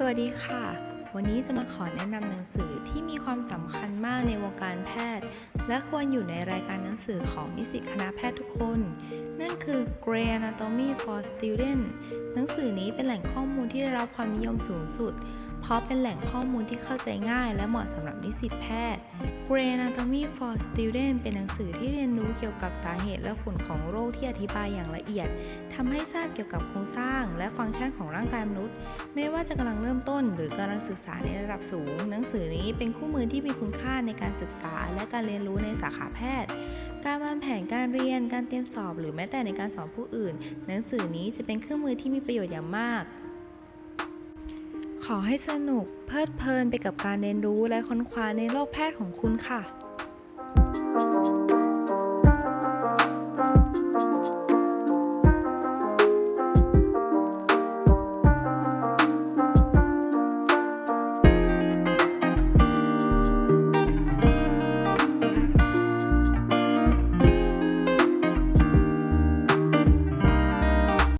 สวัสดีค่ะ วันนี้จะมาขอแนะนำหนังสือที่มีความสำคัญมากในวงการแพทย์ และควรอยู่ในรายการหนังสือของนิสิตคณะแพทย์ทุกคน นั่นคือ Grey Anatomy for Students หนังสือนี้เป็นแหล่งข้อมูลที่ได้รับความนิยมสูงสุด ราะเป็นแหล่งข้อมูลที่เข้าใจง่ายและเหมาะสำหรับนิสิตแพทย์ Grey Anatomy for Students เป็นหนังสือที่เรียนรู้เกี่ยวกับสาเหตุและผลของโรคที่อธิบายอย่างละเอียดทำให้ทราบเกี่ยวกับโครงสร้าง และฟังก์ชันของร่างกายมนุษย์ ไม่ว่าจะกำลังเริ่มต้น หรือกำลังศึกษาในระดับสูง หนังสือนี้เป็นคู่มือที่มีคุณค่าในการศึกษา และการเรียนรู้ในสาขาแพทย์ การวางแผนการเรียน การเตรียมสอบ หรือแม้แต่ในการสอนผู้อื่น หนังสือนี้จะเป็นเครื่องมือที่มีประโยชน์อย่างมาก ขอให้สนุกเพลิดเพลินไปกับการเรียนรู้และค้นคว้าในโลกแพทย์ของคุณค่ะ